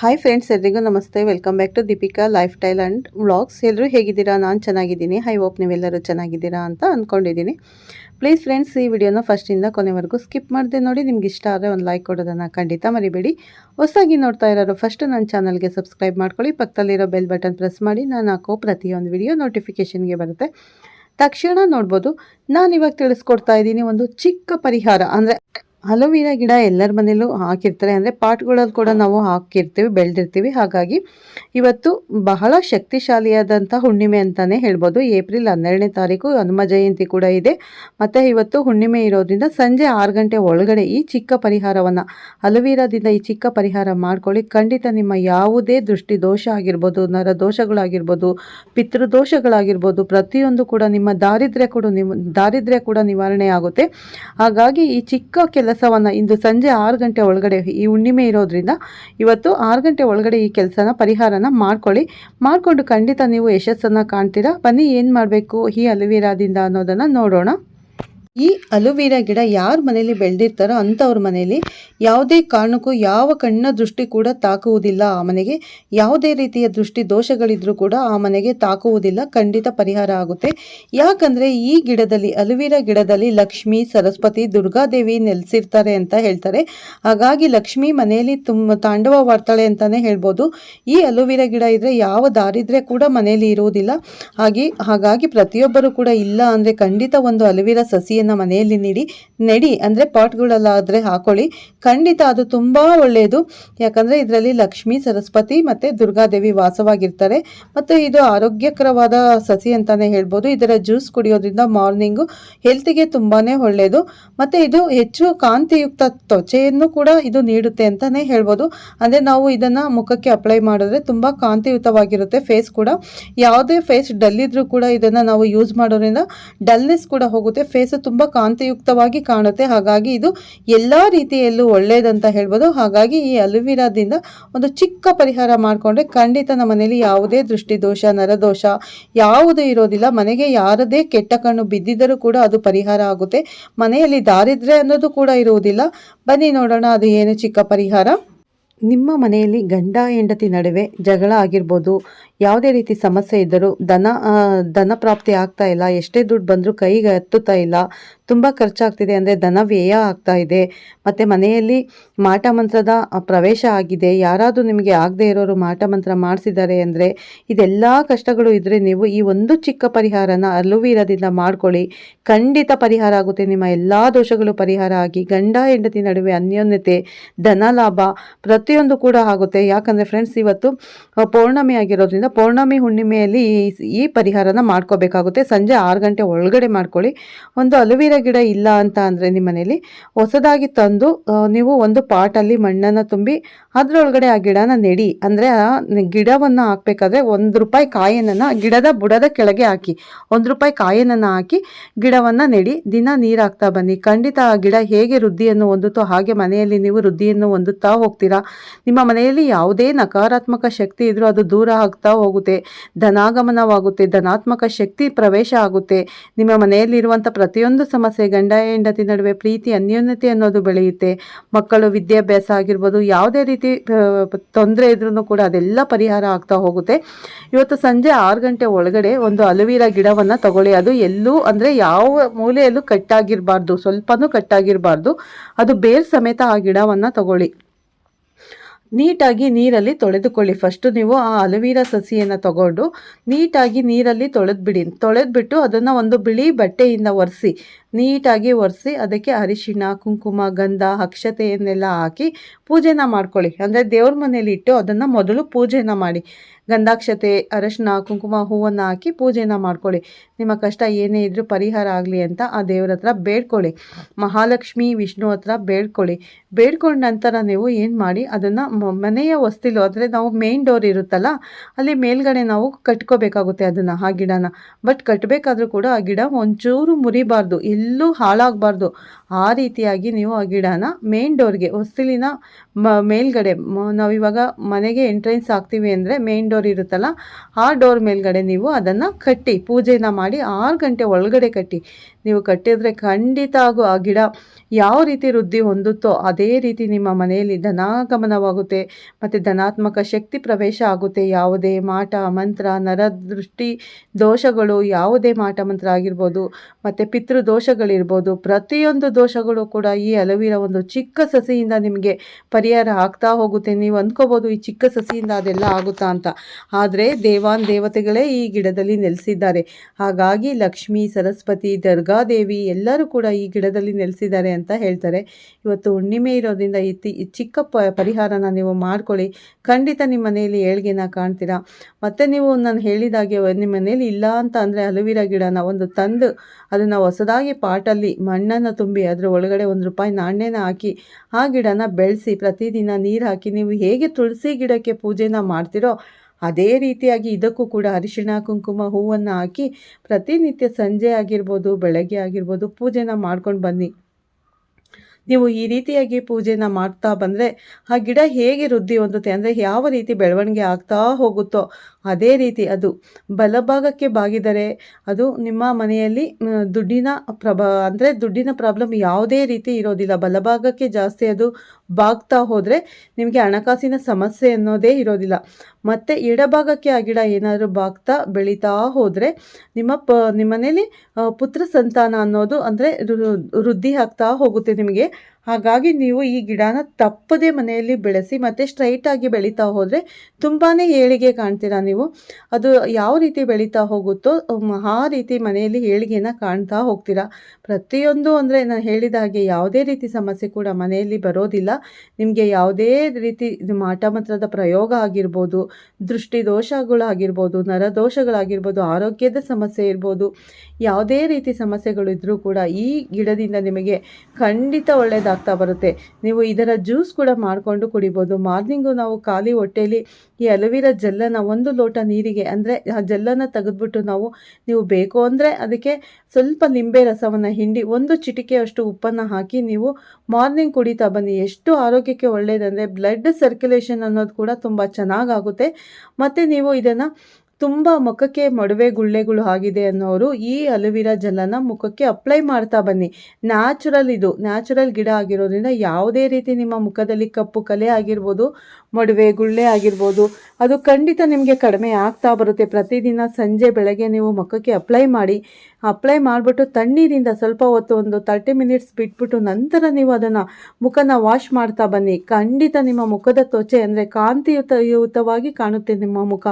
Hi friends ಎಲ್ರಿಗೂ ನಮಸ್ತೆ. Welcome back to Deepika lifestyle and vlogs ಎಲ್ಲರೂ ಹೇಗಿದ್ದೀರಾ? ನಾನು ಚೆನ್ನಾಗಿದ್ದೀನಿ. ಹೈ ಹೋಪ್ ನೀವೆಲ್ಲರೂ ಚೆನ್ನಾಗಿದ್ದೀರಾ ಅಂತ ಅಂದ್ಕೊಂಡಿದ್ದೀನಿ ಪ್ಲೀಸ್ ಫ್ರೆಂಡ್ಸ್ ಈ ವಿಡಿಯೋನ ಫಸ್ಟಿಂದ ಕೊನೆವರೆಗೂ ಸ್ಕಿಪ್ ಮಾಡಿದೆ ನೋಡಿ. ನಿಮ್ಗೆ ಇಷ್ಟ ಆದರೆ ಒಂದು ಲೈಕ್ ಕೊಡೋದನ್ನು ಖಂಡಿತ ಮರಿಬೇಡಿ. ಹೊಸದಾಗಿ ನೋಡ್ತಾ ಇರೋರು ಫಸ್ಟ್ ನನ್ನ ಚಾನಲ್ಗೆ ಸಬ್ಸ್ಕ್ರೈಬ್ ಮಾಡ್ಕೊಳ್ಳಿ. ಪಕ್ಕದಲ್ಲಿರೋ ಬೆಲ್ ಬಟನ್ ಪ್ರೆಸ್ ಮಾಡಿ. ನಾನು ಹಾಕೋ ಪ್ರತಿಯೊಂದು ವಿಡಿಯೋ ನೋಟಿಫಿಕೇಷನ್ಗೆ ಬರುತ್ತೆ. ತಕ್ಷಣ ನೋಡ್ಬೋದು. ನಾನು ಇವಾಗ ತಿಳಿಸ್ಕೊಡ್ತಾ ಇದ್ದೀನಿ ಒಂದು ಚಿಕ್ಕ ಪರಿಹಾರ. ಅಂದರೆ ಅಲೋವಿರಾ ಗಿಡ ಎಲ್ಲರ ಮನೇಲೂ ಹಾಕಿರ್ತಾರೆ. ಅಂದರೆ ಪಾಟ್ಗಳಲ್ಲಿ ಕೂಡ ನಾವು ಹಾಕಿರ್ತೀವಿ, ಬೆಳೆದಿರ್ತೀವಿ. ಹಾಗಾಗಿ ಇವತ್ತು ಬಹಳ ಶಕ್ತಿಶಾಲಿಯಾದಂಥ ಹುಣ್ಣಿಮೆ ಅಂತಲೇ ಹೇಳ್ಬೋದು. ಏಪ್ರಿಲ್ ಹನ್ನೆರಡನೇ ತಾರೀಕು ಹನುಮ ಜಯಂತಿ ಕೂಡ ಇದೆ. ಮತ್ತು ಇವತ್ತು ಹುಣ್ಣಿಮೆ ಇರೋದ್ರಿಂದ ಸಂಜೆ ಆರು ಗಂಟೆ ಒಳಗಡೆ ಈ ಚಿಕ್ಕ ಪರಿಹಾರವನ್ನು, ಅಲೋವಿರಾದಿಂದ ಈ ಚಿಕ್ಕ ಪರಿಹಾರ ಮಾಡ್ಕೊಳ್ಳಿ. ಖಂಡಿತ ನಿಮ್ಮ ಯಾವುದೇ ದೃಷ್ಟಿ ದೋಷ ಆಗಿರ್ಬೋದು, ನರ ದೋಷಗಳಾಗಿರ್ಬೋದು ಪಿತೃದೋಷಗಳಾಗಿರ್ಬೋದು ಪ್ರತಿಯೊಂದು ಕೂಡ ನಿಮ್ಮ ದಾರಿದ್ರ್ಯ ಕೂಡ ನಿಮ್ಮ ದಾರಿದ್ರ್ಯ ಕೂಡ ನಿವಾರಣೆ ಆಗುತ್ತೆ. ಹಾಗಾಗಿ ಈ ಚಿಕ್ಕ ಕೆಲಸವನ್ನು ಇಂದು ಸಂಜೆ ಆರು ಗಂಟೆ ಒಳಗಡೆ ಈ ಹುಣ್ಣಿಮೆ ಇರೋದ್ರಿಂದ ಇವತ್ತು ಆರು ಗಂಟೆ ಒಳಗಡೆ ಈ ಕೆಲಸನ ಪರಿಹಾರನ ಮಾಡ್ಕೊಳ್ಳಿ. ಮಾಡಿಕೊಂಡು ಖಂಡಿತ ನೀವು ಯಶಸ್ಸನ್ನು ಕಾಣ್ತೀರಾ? ಬನ್ನಿ ಏನು ಮಾಡಬೇಕು? ಈ ಅಲುವೀರಾದಿಂದ ಅನ್ನೋದನ್ನು ನೋಡೋಣ. ಈ ಅಲುವೀರ ಗಿಡ ಯಾರ ಮನೇಲಿ ಬೆಳೆದಿರ್ತಾರೋ ಅಂಥವ್ರ ಮನೆಯಲ್ಲಿ ಯಾವುದೇ ಕಾರಣಕ್ಕೂ ಯಾವ ಕಣ್ಣ ದೃಷ್ಟಿ ಕೂಡ ತಾಕುವುದಿಲ್ಲ ಆ ಮನೆಗೆ. ಯಾವುದೇ ರೀತಿಯ ದೃಷ್ಟಿ ದೋಷಗಳಿದ್ರೂ ಕೂಡ ಆ ಮನೆಗೆ ತಾಕುವುದಿಲ್ಲ, ಖಂಡಿತ ಪರಿಹಾರ ಆಗುತ್ತೆ. ಯಾಕಂದರೆ ಈ ಗಿಡದಲ್ಲಿ ಅಲುವೀರ ಗಿಡದಲ್ಲಿ ಲಕ್ಷ್ಮಿ, ಸರಸ್ವತಿ, ದುರ್ಗಾದೇವಿ ನೆಲೆಸಿರ್ತಾರೆ ಅಂತ ಹೇಳ್ತಾರೆ. ಹಾಗಾಗಿ ಲಕ್ಷ್ಮಿ ಮನೆಯಲ್ಲಿ ತುಂಬ ತಾಂಡವವಾಡ್ತಾಳೆ ಅಂತಲೇ ಹೇಳ್ಬೋದು. ಈ ಅಲುವೀರ ಗಿಡ ಇದ್ದರೆ ಯಾವ ದಾರಿದ್ರೆ ಕೂಡ ಮನೆಯಲ್ಲಿ ಇರುವುದಿಲ್ಲ. ಹಾಗೆ, ಹಾಗಾಗಿ ಪ್ರತಿಯೊಬ್ಬರು ಕೂಡ ಇಲ್ಲ ಅಂದರೆ ಖಂಡಿತ ಒಂದು ಅಲುವೀರಾ ಸಸಿಯನ್ನು ಮನೆಯಲ್ಲಿ ನೀಡಿ, ನೆಡಿ, ಅಂದರೆ ಪಾಟ್ಗಳಲ್ಲಾದರೆ ಹಾಕೊಳ್ಳಿ. ಖಂಡಿತ ಅದು ತುಂಬ ಒಳ್ಳೆಯದು ಯಾಕಂದರೆ ಇದರಲ್ಲಿ ಲಕ್ಷ್ಮಿ, ಸರಸ್ವತಿ ಮತ್ತು ದುರ್ಗಾದೇವಿ ವಾಸವಾಗಿರ್ತಾರೆ. ಮತ್ತು ಇದು ಆರೋಗ್ಯಕರವಾದ ಸಸಿ ಅಂತಲೇ ಹೇಳ್ಬೋದು. ಇದರ ಜ್ಯೂಸ್ ಕುಡಿಯೋದ್ರಿಂದ ಮಾರ್ನಿಂಗು ಹೆಲ್ತಿಗೆ ತುಂಬಾ ಒಳ್ಳೆಯದು ಮತ್ತು ಇದು ಹೆಚ್ಚು ಕಾಂತಿಯುಕ್ತ ತ್ವಚೆಯನ್ನು ಕೂಡ ಇದು ನೀಡುತ್ತೆ ಅಂತಲೇ ಹೇಳ್ಬೋದು. ಅಂದರೆ ನಾವು ಇದನ್ನು ಮುಖಕ್ಕೆ ಅಪ್ಲೈ ಮಾಡಿದ್ರೆ ತುಂಬ ಕಾಂತಿಯುತವಾಗಿರುತ್ತೆ ಫೇಸ್ ಕೂಡ. ಯಾವುದೇ ಫೇಸ್ ಡಲ್ ಇದ್ರೂ ಕೂಡ ಇದನ್ನು ನಾವು ಯೂಸ್ ಮಾಡೋದ್ರಿಂದ ಡಲ್ನೆಸ್ ಕೂಡ ಹೋಗುತ್ತೆ. ಫೇಸು ತುಂಬ ಕಾಂತಿಯುಕ್ತವಾಗಿ ಕಾಣುತ್ತೆ. ಹಾಗಾಗಿ ಇದು ಎಲ್ಲ ರೀತಿಯಲ್ಲೂ ಒಳ್ಳೆಯದಂತ ಹೇಳ್ಬೋದು. ಹಾಗಾಗಿ ಈ ಅಲುವಿರಾದಿಂದ ಒಂದು ಚಿಕ್ಕ ಪರಿಹಾರ ಮಾಡಿಕೊಂಡ್ರೆ ಖಂಡಿತ ನಮ್ಮ ಮನೇಲಿ ಯಾವುದೇ ದೃಷ್ಟಿದೋಷ ನರದೋಷ ಯಾವುದೂ ಇರೋದಿಲ್ಲ. ಮನೆಗೆ ಯಾರದೇ ಕೆಟ್ಟ ಕಣ್ಣು ಬಿದ್ದಿದ್ದರೂ ಕೂಡ ಅದು ಪರಿಹಾರ ಆಗುತ್ತೆ. ಮನೆಯಲ್ಲಿ ದಾರಿದ್ರ್ಯ ಅನ್ನೋದು ಕೂಡ ಇರುವುದಿಲ್ಲ. ಬನ್ನಿ ನೋಡೋಣ ಅದು ಏನು ಚಿಕ್ಕ ಪರಿಹಾರ. ನಿಮ್ಮ ಮನೆಯಲ್ಲಿ ಗಂಡ, ಹೆಂಡತಿ ನಡುವೆ ಜಗಳ ಆಗಿರ್ಬೋದು ಯಾವುದೇ ರೀತಿ ಸಮಸ್ಯೆ ಇದ್ದರೂ ದನ ಧನ ಪ್ರಾಪ್ತಿ ಆಗ್ತಾ ಇಲ್ಲ, ಎಷ್ಟೇ ದುಡ್ಡು ಬಂದರೂ ಕೈಗೆ ಹತ್ತುತ್ತಾ ಇಲ್ಲ, ತುಂಬ ಖರ್ಚಾಗ್ತಿದೆ ಅಂದರೆ ಧನ ವ್ಯಯ ಆಗ್ತಾ ಇದೆ. ಮತ್ತು ಮನೆಯಲ್ಲಿ ಮಾಟ ಮಂತ್ರದ ಪ್ರವೇಶ ಆಗಿದೆ, ಯಾರಾದರೂ ನಿಮಗೆ ಆಗದೆ ಇರೋರು ಮಾಟ ಮಂತ್ರ ಮಾಡಿಸಿದ್ದಾರೆ ಅಂದರೆ ಇದೆಲ್ಲ ಕಷ್ಟಗಳು ಇದ್ದರೆ ನೀವು ಈ ಒಂದು ಚಿಕ್ಕ ಪರಿಹಾರನ ಅಲುವೀರದಿಂದ ಮಾಡ್ಕೊಳ್ಳಿ. ಖಂಡಿತ ಪರಿಹಾರ ಆಗುತ್ತೆ, ನಿಮ್ಮ ಎಲ್ಲ ದೋಷಗಳು ಪರಿಹಾರ ಆಗಿ, ಗಂಡ ಹೆಂಡತಿ ನಡುವೆ ಅನ್ಯೋನ್ಯತೆ, ಧನ ಲಾಭ ಪ್ರತಿಯೊಂದು ಕೂಡ ಆಗುತ್ತೆ. ಯಾಕಂದರೆ ಫ್ರೆಂಡ್ಸ್ ಇವತ್ತು ಪೌರ್ಣಮಿ ಆಗಿರೋದ್ರಿಂದ ಪೌರ್ಣಮಿ ಹುಣ್ಣಿಮೆಯಲ್ಲಿ ಈ- ಪರಿಹಾರನ ಮಾಡ್ಕೋಬೇಕಾಗುತ್ತೆ. ಸಂಜೆ ಆರು ಗಂಟೆ ಒಳಗಡೆ ಮಾಡ್ಕೊಳ್ಳಿ. ಒಂದು ಅಲುವೀರ ಗಿಡ ಇಲ್ಲ ಅಂತ ಅಂದರೆ ನಿಮ್ಮ ಮನೇಲಿ ಹೊಸದಾಗಿ ತಂದು ನೀವು ಒಂದು ಪಾಟಲ್ಲಿ ಮಣ್ಣನ್ನು ತುಂಬಿ ಅದರೊಳಗಡೆ ಆ ಗಿಡನ ನೆಡಿ. ಅಂದರೆ ಆ ಗಿಡವನ್ನು ಹಾಕಬೇಕಾದ್ರೆ ಒಂದು ರೂಪಾಯಿ ಕಾಯಿನನ್ನು ಗಿಡದ ಬುಡದ ಕೆಳಗೆ ಹಾಕಿ. ಒಂದು ರೂಪಾಯಿ ಕಾಯಿನನ್ನು ಹಾಕಿ ಗಿಡವನ್ನು ನೆಡಿ. ದಿನ ನೀರು ಹಾಕ್ತಾ ಬನ್ನಿ. ಖಂಡಿತ ಆ ಗಿಡ ಹೇಗೆ ವೃದ್ಧಿಯನ್ನು ಹೊಂದುತ್ತೋ ಹಾಗೆ ಮನೆಯಲ್ಲಿ ನೀವು ವೃದ್ಧಿಯನ್ನು ಹೊಂದುತ್ತಾ ಹೋಗ್ತೀರಾ. ನಿಮ್ಮ ಮನೆಯಲ್ಲಿ ಯಾವುದೇ ನಕಾರಾತ್ಮಕ ಶಕ್ತಿ ಇದ್ರೂ ಅದು ದೂರ ಆಗ್ತಾ ಹೋಗುತ್ತೆ, ಧನಾಗಮನವಾಗುತ್ತೆ, ಧನಾತ್ಮಕ ಶಕ್ತಿ ಪ್ರವೇಶ ಆಗುತ್ತೆ. ನಿಮ್ಮ ಮನೆಯಲ್ಲಿರುವಂಥ ಪ್ರತಿಯೊಂದು ಸಮಸ್ಯೆ, ಗಂಡ, ಹೆಂಡತಿ ನಡುವೆ ಪ್ರೀತಿ, ಅನ್ಯೋನ್ಯತೆ ಅನ್ನೋದು ಬೆಳೆಯುತ್ತೆ. ಮಕ್ಕಳು, ವಿದ್ಯಾಭ್ಯಾಸ ಆಗಿರ್ಬೋದು, ಯಾವುದೇ ರೀತಿ ತೊಂದರೆ ಇದ್ರೂ ಕೂಡ ಅದೆಲ್ಲ ಪರಿಹಾರ ಆಗ್ತಾ ಹೋಗುತ್ತೆ. ಇವತ್ತು ಸಂಜೆ ಆರು ಗಂಟೆ ಒಳಗಡೆ ಒಂದು ಅಲುವೀರ ಗಿಡವನ್ನು ತಗೊಳ್ಳಿ. ಅದು ಎಲ್ಲೂ ಅಂದರೆ ಯಾವ ಮೂಲೆಯಲ್ಲೂ ಕಟ್ಟಾಗಿರಬಾರ್ದು ಸ್ವಲ್ಪನೂ ಕಟ್ಟಾಗಿರಬಾರ್ದು ಅದು ಬೇರ್ ಸಮೇತ ಆ ಗಿಡವನ್ನು ತಗೊಳ್ಳಿ. ನೀಟಾಗಿ ನೀರಲ್ಲಿ ತೊಳೆದುಕೊಳ್ಳಿ. ಫಸ್ಟು ನೀವು ಆ ಅಲುವೀರಾ ಸಸಿಯನ್ನು ತಗೊಂಡು ನೀಟಾಗಿ ನೀರಲ್ಲಿ ತೊಳೆದ್ಬಿಡಿ. ತೊಳೆದ್ಬಿಟ್ಟು ಅದನ್ನು ಒಂದು ಬಿಳಿ ಬಟ್ಟೆಯಿಂದ ಒರೆಸಿ, ನೀಟಾಗಿ ಒರೆಸಿ ಅದಕ್ಕೆ ಅರಿಶಿಣ, ಕುಂಕುಮ, ಗಂಧ, ಅಕ್ಷತೆಯನ್ನೆಲ್ಲ ಹಾಕಿ ಪೂಜೆನ ಮಾಡ್ಕೊಳ್ಳಿ. ಅಂದರೆ ದೇವ್ರ ಮನೇಲಿ ಇಟ್ಟು ಅದನ್ನು ಮೊದಲು ಪೂಜೆನ ಮಾಡಿ. ಗಂಧಾಕ್ಷತೆ, ಅರಶಿನ, ಕುಂಕುಮ ಹೂವನ್ನು ಹಾಕಿ ಪೂಜೆನ ಮಾಡ್ಕೊಳ್ಳಿ. ನಿಮ್ಮ ಕಷ್ಟ ಏನೇ ಇದ್ದರೂ ಪರಿಹಾರ ಆಗಲಿ ಅಂತ ಆ ದೇವರ ಹತ್ರ ಬೇಡ್ಕೊಳ್ಳಿ. ಮಹಾಲಕ್ಷ್ಮಿ, ವಿಷ್ಣು ಹತ್ರ ಬೇಡ್ಕೊಳ್ಳಿ. ಬೇಡ್ಕೊಂಡ ನಂತರ ನೀವು ಏನು ಮಾಡಿ, ಅದನ್ನು ಮನೆಯ ಹೊಸ್ತಿಲು ಅಂದರೆ ನಾವು ಮೇನ್ ಡೋರ್ ಇರುತ್ತಲ್ಲ, ಅಲ್ಲಿ ಮೇಲ್ಗಡೆ ನಾವು ಕಟ್ಕೋಬೇಕಾಗುತ್ತೆ ಅದನ್ನು, ಆ ಗಿಡನ. ಬಟ್ ಕಟ್ಟಬೇಕಾದ್ರೂ ಕೂಡ ಆ ಗಿಡ ಒಂಚೂರು ಮುರಿಬಾರ್ದು, ಎಲ್ಲೂ ಹಾಳಾಗಬಾರ್ದು. ಆ ರೀತಿಯಾಗಿ ನೀವು ಆ ಗಿಡನ ಮೇನ್ ಡೋರ್ಗೆ ಹೊಸ್ತಿಲಿನ ಮೇಲ್ಗಡೆ ನಾವಿವಾಗ ಮನೆಗೆ ಎಂಟ್ರೆನ್ಸ್ ಆಗ್ತೀವಿ ಅಂದರೆ ಮೇನ್ ಡೋರ್ ಇರುತ್ತಲ್ಲ, ಆ ಡೋರ್ ಮೇಲ್ಗಡೆ ನೀವು ಅದನ್ನು ಕಟ್ಟಿ, ಪೂಜೆನ ಮಾಡಿ ಆರು ಗಂಟೆ ಒಳಗಡೆ ಕಟ್ಟಿ. ನೀವು ಕಟ್ಟಿದರೆ ಖಂಡಿತ ಆಗು, ಆ ಗಿಡ ಯಾವ ರೀತಿ ವೃದ್ಧಿ ಹೊಂದುತ್ತೋ ಅದೇ ರೀತಿ ನಿಮ್ಮ ಮನೆಯಲ್ಲಿ ಧನಾಗಮನವಾಗುತ್ತೆ, ಮತ್ತು ಧನಾತ್ಮಕ ಶಕ್ತಿ ಪ್ರವೇಶ ಆಗುತ್ತೆ. ಯಾವುದೇ ಮಾಟ, ಮಂತ್ರ, ನರದೃಷ್ಟಿ, ದೋಷಗಳು ಯಾವುದೇ ಮಾಟ, ಮಂತ್ರ ಆಗಿರ್ಬೋದು, ಮತ್ತು ಪಿತೃ ದೋಷಗಳಿರ್ಬೋದು ಪ್ರತಿಯೊಂದು ದೋಷಗಳು ಕೂಡ ಈ ಅಲವೀರ ಒಂದು ಚಿಕ್ಕ ಸಸಿಯಿಂದ ನಿಮಗೆ ಪರಿಹಾರ ಆಗ್ತಾ ಹೋಗುತ್ತೆ. ನೀವು ಅಂದ್ಕೋಬೋದು ಈ ಚಿಕ್ಕ ಸಸಿಯಿಂದ ಅದೆಲ್ಲ ಆಗುತ್ತಾ ಅಂತ. ಆದರೆ ದೇವಾನ್ ದೇವತೆಗಳೇ ಈ ಗಿಡದಲ್ಲಿ ನೆಲೆಸಿದ್ದಾರೆ. ಹಾಗಾಗಿ ಲಕ್ಷ್ಮಿ, ಸರಸ್ವತಿ ದರ್ಗಾದೇವಿ ಎಲ್ಲರೂ ಕೂಡ ಈ ಗಿಡದಲ್ಲಿ ನೆಲೆಸಿದ್ದಾರೆ ಅಂತ ಹೇಳ್ತಾರೆ. ಇವತ್ತು ಹುಣ್ಣಿಮೆ ಇರೋದ್ರಿಂದ ಈ ಚಿಕ್ಕ ಪರಿಹಾರನ ನೀವು ಮಾಡ್ಕೊಳ್ಳಿ. ಖಂಡಿತ ನಿಮ್ಮ ಮನೆಯಲ್ಲಿ ಏಳ್ಗೆನ ಕಾಣ್ತೀರಾ. ಮತ್ತು ನೀವು ನಾನು ಹೇಳಿದಾಗೆ ನಿಮ್ಮ ಮನೇಲಿ ಇಲ್ಲ ಅಂತ ಅಂದರೆ ಅಲುವಿರ ಗಿಡನ ಒಂದು ತಂದು ಅದನ್ನು ಹೊಸದಾಗಿ ಪಾಟಲ್ಲಿ ಮಣ್ಣನ್ನು ತುಂಬಿ ಅದರ ಒಳಗಡೆ ಒಂದು ರೂಪಾಯಿ ನಾಣ್ಯನ ಹಾಕಿ ಆ ಗಿಡನ ಬೆಳೆಸಿ ಪ್ರತಿದಿನ ನೀರು ಹಾಕಿ ನೀವು ಹೇಗೆ ತುಳಸಿ ಗಿಡಕ್ಕೆ ಪೂಜೆನ ಮಾಡ್ತೀರೋ ಅದೇ ರೀತಿಯಾಗಿ ಇದಕ್ಕೂ ಕೂಡ ಅರಿಶಿಣ, ಕುಂಕುಮ ಹೂವನ್ನು ಹಾಕಿ ಪ್ರತಿನಿತ್ಯ ಸಂಜೆ ಆಗಿರ್ಬೋದು, ಬೆಳಗ್ಗೆ ಆಗಿರ್ಬೋದು ಪೂಜೆನ ಮಾಡ್ಕೊಂಡು ಬನ್ನಿ. ನೀವು ಈ ರೀತಿಯಾಗಿ ಪೂಜೆನ ಮಾಡ್ತಾ ಬಂದರೆ ಆ ಗಿಡ ಹೇಗೆ ವೃದ್ಧಿ ಹೊಂದುತ್ತೆ ಅಂದರೆ ಯಾವ ರೀತಿ ಬೆಳವಣಿಗೆ ಆಗ್ತಾ ಹೋಗುತ್ತೋ ಅದೇ ರೀತಿ ಅದು ಬಲಭಾಗಕ್ಕೆ ಬಾಗಿದರೆ ಅದು ನಿಮ್ಮ ಮನೆಯಲ್ಲಿ ದುಡ್ಡಿನ ಪ್ರಬ ಅಂದರೆ ದುಡ್ಡಿನ ಪ್ರಾಬ್ಲಮ್ ಯಾವುದೇ ರೀತಿ ಇರೋದಿಲ್ಲ. ಬಲಭಾಗಕ್ಕೆ ಜಾಸ್ತಿ ಅದು ಬಾಗ್ತಾ ಹೋದರೆ ನಿಮಗೆ ಹಣಕಾಸಿನ ಸಮಸ್ಯೆ ಅನ್ನೋದೇ ಇರೋದಿಲ್ಲ. ಮತ್ತು ಎಡಭಾಗಕ್ಕೆ ಆ ಗಿಡ ಏನಾದರೂ ಬಾಗ್ತಾ ಬೆಳೀತಾ ಹೋದರೆ ನಿಮ್ಮ ಪ, ನಿಮ್ಮ ಮನೇಲಿ ಪುತ್ರ ಸಂತಾನ ಅನ್ನೋದು ಅಂದರೆ ವೃದ್ಧಿ ಆಗ್ತಾ ಹೋಗುತ್ತೆ ನಿಮಗೆ. ಹಾಗಾಗಿ ನೀವು ಈ ಗಿಡನ ತಪ್ಪದೇ ಮನೆಯಲ್ಲಿ ಬೆಳೆಸಿ ಮತ್ತು ಸ್ಟ್ರೈಟಾಗಿ ಬೆಳೀತಾ ಹೋದರೆ ತುಂಬಾ ಏಳಿಗೆ ಕಾಣ್ತೀರಾ ನೀವು. ಅದು ಯಾವ ರೀತಿ ಬೆಳೀತಾ ಹೋಗುತ್ತೋ ಆ ರೀತಿ ಮನೆಯಲ್ಲಿ ಏಳಿಗೆನ ಕಾಣ್ತಾ ಹೋಗ್ತೀರಾ. ಪ್ರತಿಯೊಂದು ಅಂದರೆ ನಾನು ಹೇಳಿದ ಹಾಗೆ ಯಾವುದೇ ರೀತಿ ಸಮಸ್ಯೆ ಕೂಡ ಮನೆಯಲ್ಲಿ ಬರೋದಿಲ್ಲ. ನಿಮಗೆ ಯಾವುದೇ ರೀತಿ ಇದು ಮಾಟ ಮಂತ್ರದ ಪ್ರಯೋಗ ಆಗಿರ್ಬೋದು, ದೃಷ್ಟಿ ದೋಷಗಳಾಗಿರ್ಬೋದು ನರದೋಷಗಳಾಗಿರ್ಬೋದು ಆರೋಗ್ಯದ ಸಮಸ್ಯೆ ಇರ್ಬೋದು, ಯಾವುದೇ ರೀತಿ ಸಮಸ್ಯೆಗಳು ಇದ್ದರೂ ಕೂಡ ಈ ಗಿಡದಿಂದ ನಿಮಗೆ ಖಂಡಿತ ಒಳ್ಳೆಯದಾಗ್ತಾ ಬರುತ್ತೆ. ನೀವು ಇದರ ಜ್ಯೂಸ್ ಕೂಡ ಮಾಡಿಕೊಂಡು ಕುಡಿಬೋದು. ಮಾರ್ನಿಂಗು ನಾವು ಖಾಲಿ ಹೊಟ್ಟೆಯಲ್ಲಿ ಈ ಅಲೋವಿರಾ ಜೆಲ್ಲನ್ನು ಒಂದು ಲೋಟ ನೀರಿಗೆ ಅಂದರೆ ಆ ಜೆಲ್ಲನ್ನು ತೆಗೆದ್ಬಿಟ್ಟು ನಾವು ನೀವು ಬೇಕು ಅಂದರೆ ಅದಕ್ಕೆ ಸ್ವಲ್ಪ ನಿಂಬೆ ರಸವನ್ನು, ಹಿಂಡಿ, ಒಂದು ಚಿಟಿಕೆಯಷ್ಟು ಉಪ್ಪನ್ನು ಹಾಕಿ ನೀವು ಮಾರ್ನಿಂಗ್ ಕುಡಿತಾ ಬನ್ನಿ. ಎಷ್ಟು ಆರೋಗ್ಯಕ್ಕೆ ಒಳ್ಳೆಯದಂದರೆ ಬ್ಲಡ್ ಸರ್ಕ್ಯುಲೇಷನ್ ಅನ್ನೋದು ಕೂಡ ತುಂಬ ಚೆನ್ನಾಗಾಗುತ್ತೆ. ಮತ್ತು ನೀವು ಇದನ್ನು ತುಂಬ ಮುಖಕ್ಕೆ ಮೊಡವೆ ಗುಳ್ಳೆಗಳು ಆಗಿದೆ ಅನ್ನೋರು ಈ ಅಲೋವಿರಾ ಜೆಲ್ಲನ್ನು ಮುಖಕ್ಕೆ ಅಪ್ಲೈ ಮಾಡ್ತಾ ಬನ್ನಿ. ನ್ಯಾಚುರಲ್ ಇದು. ನ್ಯಾಚುರಲ್ ಗಿಡ ಆಗಿರೋದ್ರಿಂದ ಯಾವುದೇ ರೀತಿ ನಿಮ್ಮ ಮುಖದಲ್ಲಿ ಕಪ್ಪು ಕಲೆ ಆಗಿರ್ಬೋದು ಮೊಡವೆ, ಗುಳ್ಳೆ ಆಗಿರ್ಬೋದು. ಅದು ಖಂಡಿತ ನಿಮಗೆ ಕಡಿಮೆ ಆಗ್ತಾ ಬರುತ್ತೆ. ಪ್ರತಿದಿನ ಸಂಜೆ ಬೆಳಗ್ಗೆ ನೀವು ಮುಖಕ್ಕೆ ಅಪ್ಲೈ ಮಾಡಿ. ಅಪ್ಲೈ ಮಾಡಿಬಿಟ್ಟು ತಣ್ಣೀರಿಂದ ಸ್ವಲ್ಪ ಹೊತ್ತು ಒಂದು ತರ್ಟಿ ಮಿನಿಟ್ಸ್ ಬಿಟ್ಬಿಟ್ಟು ನಂತರ ನೀವು ಅದನ್ನು ಮುಖನ ವಾಶ್ ಮಾಡ್ತಾ ಬನ್ನಿ. ಖಂಡಿತ ನಿಮ್ಮ ಮುಖದ ತ್ವಚೆ ಅಂದರೆ ಕಾಂತಿಯುತಯುತವಾಗಿ ಕಾಣುತ್ತೆ ನಿಮ್ಮ ಮುಖ.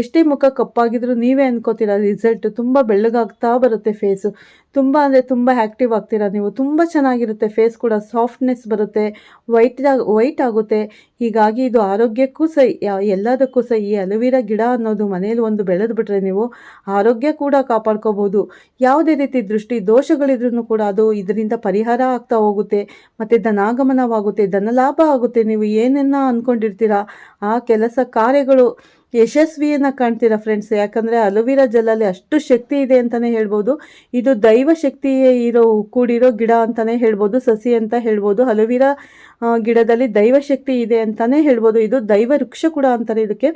ಎಷ್ಟೇ ಮುಖ ಕಪ್ಪಾಗಿದ್ರೂ ನೀವೇ ಅನ್ಕೋತೀರ ರಿಸಲ್ಟ್ ತುಂಬ ಬೆಳ್ಳಗಾಗ್ತಾ ಬರುತ್ತೆ ಫೇಸು ತುಂಬ ಅಂದರೆ ತುಂಬ ಆ್ಯಕ್ಟಿವ್ ಆಗ್ತೀರ ನೀವು. ತುಂಬ ಚೆನ್ನಾಗಿರುತ್ತೆ ಫೇಸ್ ಕೂಡ. ಸಾಫ್ಟ್ನೆಸ್ ಬರುತ್ತೆ. ವೈಟ್ ವೈಟ್ ಆಗುತ್ತೆ. ಹೀಗಾಗಿ ಇದು ಆರೋಗ್ಯಕ್ಕೂ ಸಹಿ ಎಲ್ಲದಕ್ಕೂ ಸಹ ಈ ಅಲೋವಿರಾ ಗಿಡ ಅನ್ನೋದು ಮನೆಯಲ್ಲಿ ಒಂದು ಬೆಳೆದು ಬಿಟ್ರೆ ನೀವು ಆರೋಗ್ಯ ಕೂಡ ಕಾಪಾಡ್ಕೋಬೋದು. ಯಾವುದೇ ರೀತಿ ದೃಷ್ಟಿ ದೋಷಗಳಿದ್ರೂ ಕೂಡ ಅದು ಇದರಿಂದ ಪರಿಹಾರ ಆಗ್ತಾ ಹೋಗುತ್ತೆ. ಮತ್ತು ಧನಾಗಮನವಾಗುತ್ತೆ, ಧನಲಾಭ ಆಗುತ್ತೆ. ನೀವು ಏನನ್ನ ಅಂದ್ಕೊಂಡಿರ್ತೀರಾ ಆ ಕೆಲಸ ಕಾರ್ಯಗಳು ಯಶಸ್ವಿಯನ್ನು ಕಾಣ್ತೀರಾ ಫ್ರೆಂಡ್ಸ್ ಯಾಕಂದರೆ ಅಲೋವಿರಾ ಜಲಲ್ಲಿ ಅಷ್ಟು ಶಕ್ತಿ ಇದೆ ಅಂತಲೇ ಹೇಳ್ಬೋದು. ಇದು ದೈವ ಶಕ್ತಿ ಇರೋ, ಕೂಡಿರೋ ಗಿಡ ಅಂತಲೇ ಹೇಳ್ಬೋದು, ಸಸಿ ಅಂತ ಹೇಳ್ಬೋದು. ಅಲೋವಿರಾ ಗಿಡದಲ್ಲಿ ದೈವ ಶಕ್ತಿ ಇದೆ ಅಂತಲೇ ಹೇಳ್ಬೋದು. ಇದು ದೈವ ವೃಕ್ಷ ಕೂಡ ಅಂತಾರೆ ಇದಕ್ಕೆ.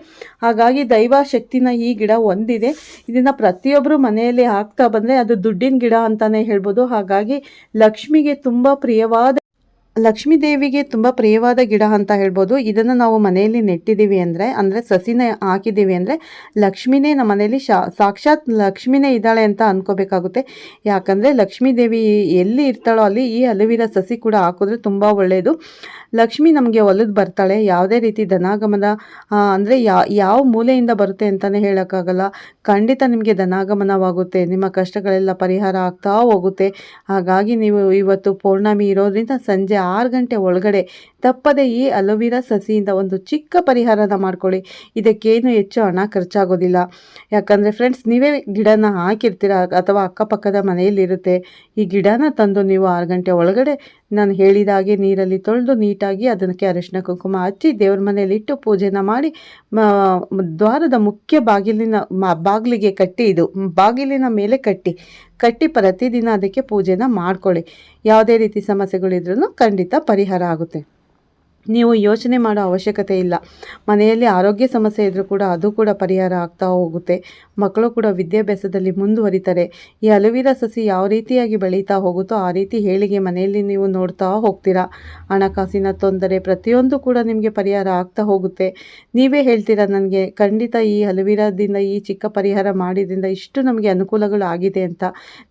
ಹಾಗಾಗಿ ದೈವ ಶಕ್ತಿನ ಈ ಗಿಡ ಹೊಂದಿದೆ ಇದನ್ನು ಪ್ರತಿಯೊಬ್ಬರು ಮನೆಯಲ್ಲಿ ಹಾಕ್ತಾ ಬಂದರೆ ಅದು ದುಡ್ಡಿನ ಗಿಡ ಅಂತಲೇ ಹೇಳ್ಬೋದು. ಹಾಗಾಗಿ ಲಕ್ಷ್ಮಿಗೆ ತುಂಬ ಪ್ರಿಯವಾದ ಲಕ್ಷ್ಮೀ ದೇವಿಗೆ ತುಂಬ ಪ್ರಿಯವಾದ ಗಿಡ ಅಂತ ಹೇಳ್ಬೋದು. ಇದನ್ನು ನಾವು ಮನೆಯಲ್ಲಿ ನೆಟ್ಟಿದ್ದೀವಿ ಅಂದರೆ ಅಂದರೆ ಸಸಿನ ಹಾಕಿದ್ದೀವಿ ಅಂದರೆ ಲಕ್ಷ್ಮಿನೇ ನಮ್ಮ ಮನೆಯಲ್ಲಿ ಸಾಕ್ಷಾತ್ ಲಕ್ಷ್ಮೀನೇ ಇದ್ದಾಳೆ ಅಂತ ಅಂದ್ಕೋಬೇಕಾಗುತ್ತೆ ಯಾಕಂದರೆ ಲಕ್ಷ್ಮೀ ದೇವಿ ಎಲ್ಲಿ ಇರ್ತಾಳೋ ಅಲ್ಲಿ ಈ ಅಲುವಿರ ಸಸಿ ಕೂಡ ಹಾಕಿದ್ರೆ ತುಂಬ ಒಳ್ಳೆಯದು ಲಕ್ಷ್ಮಿ ನಮಗೆ ಒಲಿದು ಬರ್ತಾಳೆ, ಯಾವುದೇ ರೀತಿ ಧನಾಗಮನ ಅಂದರೆ ಯಾವ ಮೂಲೆಯಿಂದ ಬರುತ್ತೆ ಅಂತಲೇ ಹೇಳೋಕ್ಕಾಗಲ್ಲ. ಖಂಡಿತ ನಿಮಗೆ ಧನಾಗಮನವಾಗುತ್ತೆ, ನಿಮ್ಮ ಕಷ್ಟಗಳೆಲ್ಲ ಪರಿಹಾರ ಆಗ್ತಾ ಹೋಗುತ್ತೆ. ಹಾಗಾಗಿ ನೀವು ಇವತ್ತು ಪೌರ್ಣಮಿ ಇರೋದ್ರಿಂದ ಸಂಜೆ ಆರು ಗಂಟೆ ಒಳಗಡೆ ತಪ್ಪದೆ ಈ ಅಲೋವಿರಾ ಸಸಿಯಿಂದ ಒಂದು ಚಿಕ್ಕ ಪರಿಹಾರನ ಮಾಡ್ಕೊಳ್ಳಿ. ಇದಕ್ಕೇನು ಹೆಚ್ಚು ಹಣ ಖರ್ಚಾಗೋದಿಲ್ಲ. ಯಾಕಂದರೆ ಫ್ರೆಂಡ್ಸ್ ನೀವೇ ಗಿಡನ ಹಾಕಿರ್ತೀರ ಅಥವಾ ಅಕ್ಕಪಕ್ಕದ ಮನೆಯಲ್ಲಿರುತ್ತೆ. ಈ ಗಿಡನ ತಂದು ನೀವು ಆರು ಗಂಟೆ ಒಳಗಡೆ ನಾನು ಹೇಳಿದ ಹಾಗೆ ನೀರಲ್ಲಿ ತೊಳೆದು ನೀಟಾಗಿ ಅದಕ್ಕೆ ಅರಿಶಿನ ಕುಂಕುಮ ಹಚ್ಚಿ ದೇವ್ರ ಮನೆಯಲ್ಲಿಟ್ಟು ಪೂಜೆನ ಮಾಡಿ ದ್ವಾರದ ಮುಖ್ಯ ಬಾಗಿಲಿನ ಬಾಗಿಲಿಗೆ ಕಟ್ಟಿ ಇದು, ಬಾಗಿಲಿನ ಮೇಲೆ ಕಟ್ಟಿ ಕಟ್ಟಿ ಪ್ರತಿದಿನ ಅದಕ್ಕೆ ಪೂಜೆನ ಮಾಡ್ಕೊಳ್ಳಿ. ಯಾವುದೇ ರೀತಿ ಸಮಸ್ಯೆಗಳಿದ್ರೂ ಖಂಡಿತ ಪರಿಹಾರ ಆಗುತ್ತೆ. ನೀವು ಯೋಚನೆ ಮಾಡೋ ಅವಶ್ಯಕತೆ ಇಲ್ಲ. ಮನೆಯಲ್ಲಿ ಆರೋಗ್ಯ ಸಮಸ್ಯೆ ಇದ್ದರೂ ಕೂಡ ಅದು ಕೂಡ ಪರಿಹಾರ ಆಗ್ತಾ ಹೋಗುತ್ತೆ. ಮಕ್ಕಳು ಕೂಡ ವಿದ್ಯಾಭ್ಯಾಸದಲ್ಲಿ ಮುಂದುವರಿತಾರೆ. ಈ ಅಲುವೀರ ಸಸಿ ಯಾವ ರೀತಿಯಾಗಿ ಬೆಳೀತಾ ಹೋಗುತ್ತೋ ಆ ರೀತಿ ಹೇಳಿಗೆ ಮನೆಯಲ್ಲಿ ನೀವು ನೋಡ್ತಾ ಹೋಗ್ತೀರಾ. ಹಣಕಾಸಿನ ತೊಂದರೆ ಪ್ರತಿಯೊಂದು ಕೂಡ ನಿಮಗೆ ಪರಿಹಾರ ಆಗ್ತಾ ಹೋಗುತ್ತೆ. ನೀವೇ ಹೇಳ್ತೀರಾ ನನಗೆ ಖಂಡಿತ ಈ ಅಲುವಿರಾದಿಂದ ಈ ಚಿಕ್ಕ ಪರಿಹಾರ ಮಾಡಿದ್ರಿಂದ ಇಷ್ಟು ನಮಗೆ ಅನುಕೂಲಗಳು ಆಗಿದೆ ಅಂತ.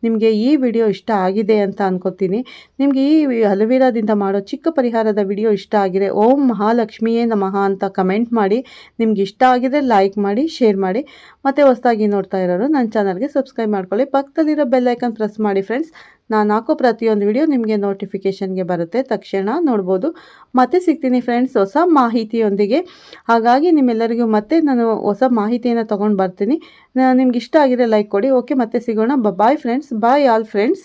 ನಿಮಗೆ ಈ ವಿಡಿಯೋ ಇಷ್ಟ ಆಗಿದೆ ಅಂತ ಅನ್ಕೋತೀನಿ. ನಿಮಗೆ ಈ ಅಲುವಿರಾದಿಂದ ಮಾಡೋ ಚಿಕ್ಕ ಪರಿಹಾರದ ವಿಡಿಯೋ ಇಷ್ಟ ಆಗಿದೆ ಓಂ ಮಹಾಲಕ್ಷ್ಮಿಯೇ ನಮಃ ಅಂತ ಕಮೆಂಟ್ ಮಾಡಿ, ನಿಮ್ಗೆ ಇಷ್ಟ ಆಗಿದೆ ಲೈಕ್ ಮಾಡಿ, ಶೇರ್ ಮಾಡಿ. ಮತ್ತು ಹೊಸದಾಗಿ ನೋಡ್ತಾ ಇರೋರು ನನ್ನ ಚಾನಲ್ಗೆ ಸಬ್ಸ್ಕ್ರೈಬ್ ಮಾಡ್ಕೊಳ್ಳಿ. ಪಕ್ಕದಲ್ಲಿರೋ ಬೆಲ್ಲೈಕನ್ ಪ್ರೆಸ್ ಮಾಡಿ ಫ್ರೆಂಡ್ಸ್. ನಾನು ಹಾಕೋ ಪ್ರತಿಯೊಂದು ವಿಡಿಯೋ ನಿಮಗೆ ನೋಟಿಫಿಕೇಷನ್ಗೆ ಬರುತ್ತೆ. ತಕ್ಷಣ ನೋಡ್ಬೋದು. ಮತ್ತೆ ಸಿಗ್ತೀನಿ ಫ್ರೆಂಡ್ಸ್ ಹೊಸ ಮಾಹಿತಿಯೊಂದಿಗೆ. ಹಾಗಾಗಿ ನಿಮ್ಮೆಲ್ಲರಿಗೂ ಮತ್ತೆ ನಾನು ಹೊಸ ಮಾಹಿತಿಯನ್ನು ತೊಗೊಂಡು ಬರ್ತೀನಿ. ನಿಮ್ಗೆ ಇಷ್ಟ ಆಗಿದೆ ಲೈಕ್ ಕೊಡಿ. ಓಕೆ, ಮತ್ತೆ ಸಿಗೋಣ. Bye friends bye all friends